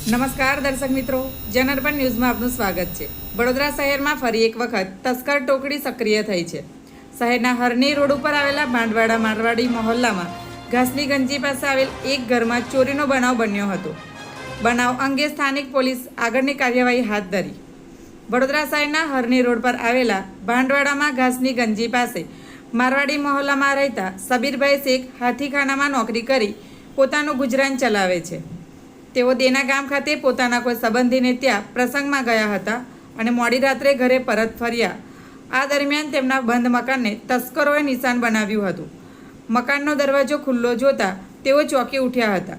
નમસ્કાર દર્શક મિત્રો જનરપન ન્યૂઝમાં આપનું સ્વાગત છે. વડોદરા શહેરમાં ફરી એક વખત તસ્કર ટોકડી સક્રિય થઈ છે. શહેરના હરની રોડ ઉપર આવેલા ભાંડવાડા મારવાડી મહોલ્લામાં ઘાસની ગંજી પાસે આવેલ એક ઘરમાં ચોરીનો બનાવ બન્યો હતો. બનાવ અંગે સ્થાનિક પોલીસ આગળની કાર્યવાહી હાથ ધરી. વડોદરા શહેરના હરની રોડ પર આવેલા ભાંડવાડામાં ઘાસની ગંજી પાસે મારવાડી મહોલ્લામાં રહેતા સબીરભાઈ શેખ હાથીખાનામાં નોકરી કરી પોતાનું ગુજરાન ચલાવે છે. તેઓ દેના ગામ ખાતે પોતાના કોઈ સંબંધીને ત્યાં પ્રસંગમાં ગયા હતા અને મોડી રાત્રે ઘરે પરત ફર્યા. આ દરમિયાન તેમના બંધ મકાનને તસ્કરોએ નિશાન બનાવ્યું હતું. મકાનનો દરવાજો ખુલ્લો જોતા તેઓ ચોંકી ઉઠ્યા હતા.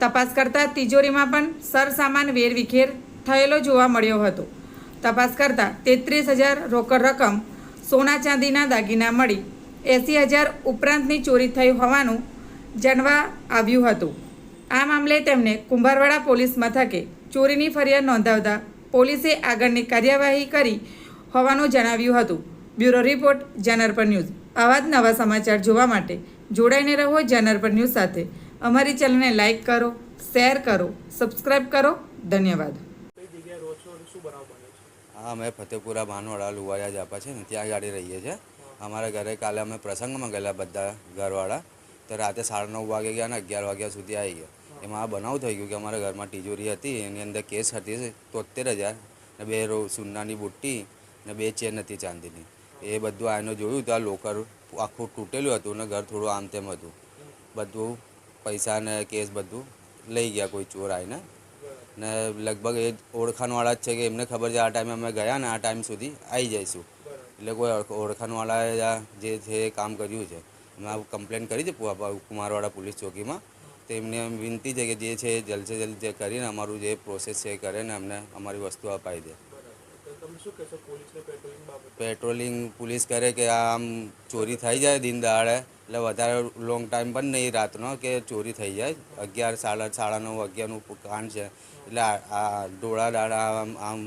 તપાસ કરતા તિજોરીમાં પણ સરસામાન વેરવિખેર થયેલો જોવા મળ્યો હતો. તપાસ કરતાં તેત્રીસ હજાર રોકડ રકમ સોના ચાંદીના દાગીના મળી. એંસી હજાર ઉપરાંતની ચોરી થઈ હોવાનું જાણવા આવ્યું હતું. આ મામલે તેમને કુંભારવાડા પોલીસ મથકે ચોરીની ફરિયાદ નોંધાવતા પોલીસે આગળની કાર્યવાહી કરી હોવાનું જણાવ્યું હતું. બ્યુરો રિપોર્ટ જનરપર ન્યૂઝ. આવા જ નવા સમાચાર જોવા માટે જોડાઈને રહો જનરપર ન્યૂઝ સાથે. અમારી ચેનલને લાઇક કરો શેર કરો સબસ્ક્રાઇબ કરો. ધન્યવાદ. અને હા અમે ફતેપુરા ભાનવાડા લુવાયા જાપા છે ને ત્યાં ગાડી રહીએ છીએ. અમારા ઘરે કાલે અમે પ્રસંગમાં ગયેલા બધા ઘરવાળા. તો રાતે સાડા નવ વાગે ગયા ને અગિયાર વાગ્યા સુધી આવી ગયા. એમાં આ બનાવ થઈ ગયું કે અમારા ઘરમાં તિજોરી હતી, એની અંદર કેસ હતી તોતેર હજાર. ને બે રો સોનાની બુટ્ટી ને બે ચેન હતી ચાંદીની. એ બધું આને જોયું તો આ લોકર આખું તૂટેલું હતું ને ઘર થોડું આમ તેમ હતું. બધું પૈસા ને કેસ બધું લઈ ગયા કોઈ ચોર આવીને. ને લગભગ એ ઓળખાણવાળા જ છે કે એમને ખબર છે આ ટાઈમે અમે ગયા ને આ ટાઈમ સુધી આવી જઈશું. એટલે કોઈ ઓળખ- ઓળખાણવાળાએ જે છે એ કામ કર્યું છે. મેં કમ્પ્લેન કરી છે કુમારવાડા પોલીસ ચોકીમાં. તો એમને એમ વિનંતી છે કે જે છે એ જલ્દ જે કરીને અમારું જે પ્રોસેસ છે કરે ને અમને અમારી વસ્તુ અપાઈ દે. પેટ્રોલિંગ પોલીસ કરે કે આમ ચોરી થઈ જાય દિન દહાડે. એટલે વધારે લોંગ ટાઈમ પણ નહીં રાતનો કે ચોરી થઈ જાય. અગિયાર સાડા સાડા નવ અગિયારનું કાંડ છે. એટલે આ આ ડોળા દાડા આમ આમ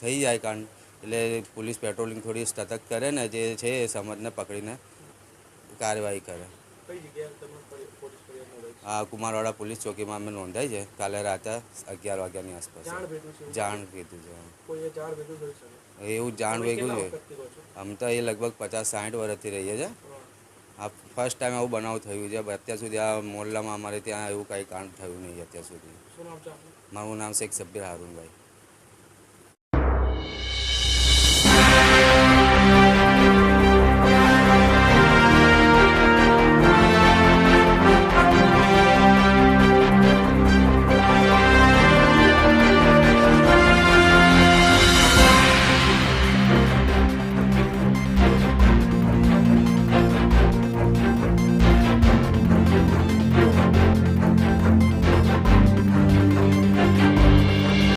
થઈ જાય કાંડ. એટલે પોલીસ પેટ્રોલિંગ થોડી સતત કરે ને જે છે એ સમજને પકડીને કાર્યવાહી કરે. કુમારવાડા પોલીસ ચોકીમાં અમે નોંધાઈ છે. કાલે રાતે અગિયાર વાગ્યાની આસપાસ. જાણ છે? કીધું છે એવું જાણ વેગું છે. આમ તો એ લગભગ પચાસ સાઠ વર્ષથી રહીએ છીએ. આ ફર્સ્ટ ટાઈમ આવું બનાવ થયું છે. અત્યાર સુધી આ મોહલ્લામાં અમારે ત્યાં એવું કંઈ કાંડ થયું નહીં અત્યાર સુધી. છે મારું નામ શેખ સબ્બીર હારૂનભાઈ.